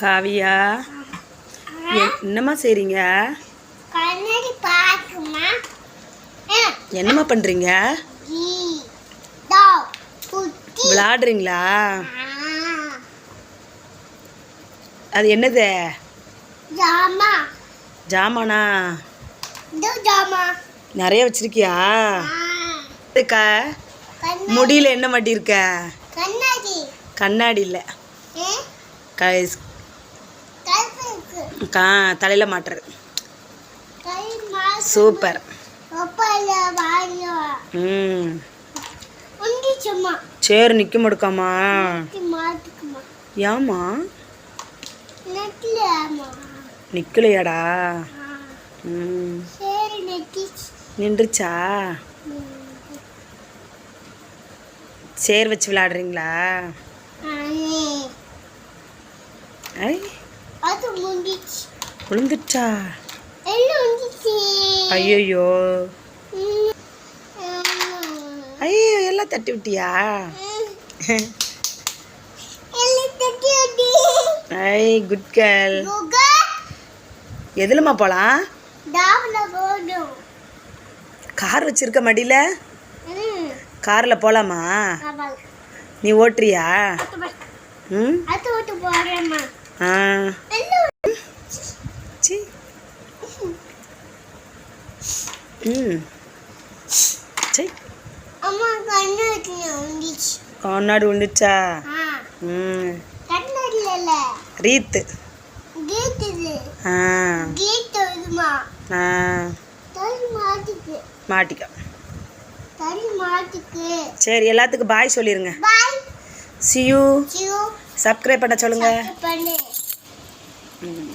காவியா? என்- என்னம்மா பார்க்குமா என்னம்மா பண்ணுறீங்க விளாடுறீங்களா? அது என்னது? ஜாமா. ஜாமானா? நிறைய வச்சிருக்கியா? இருக்கா முடியில என்ன மாட்டி இருக்க கண்ணாடி. கண்ணாடி இல்லை. க கா தலையில் மாட்டுறது சூப்பர். ம். சரி முடுக்காமா மாட்டுக்குமா. ஏம்மா? நெட்ல ஆமா நிற்கலையாடா ஆ. ம். சரி நெட்டி நின்றுச்சா? சேர் வச்சு விளாடுறீங்களா ஆனே ஐ. விழுந்துச்சா ஐயோ. ஐயோ எல்லாம் தட்டி விட்டியா. I good girl. டாப்ல போடும். கார் வச்சிருக்க மடியில். காரில் அவள். நீ ஓட்டுறியா? ம். ஆ எல்லாம் சி ம். சரி கண்ணாடி விழுந்துச்சா ம். ரீத்து. ஆ. ஆ. மாட்டுக்கு. சரி எல்லாத்துக்கும் பாய் சொல்லிடுங்க பாய் சியூ சப்ஸ்கிரைப் பண்ண சொல்லுங்க. பண்ணு. ம்.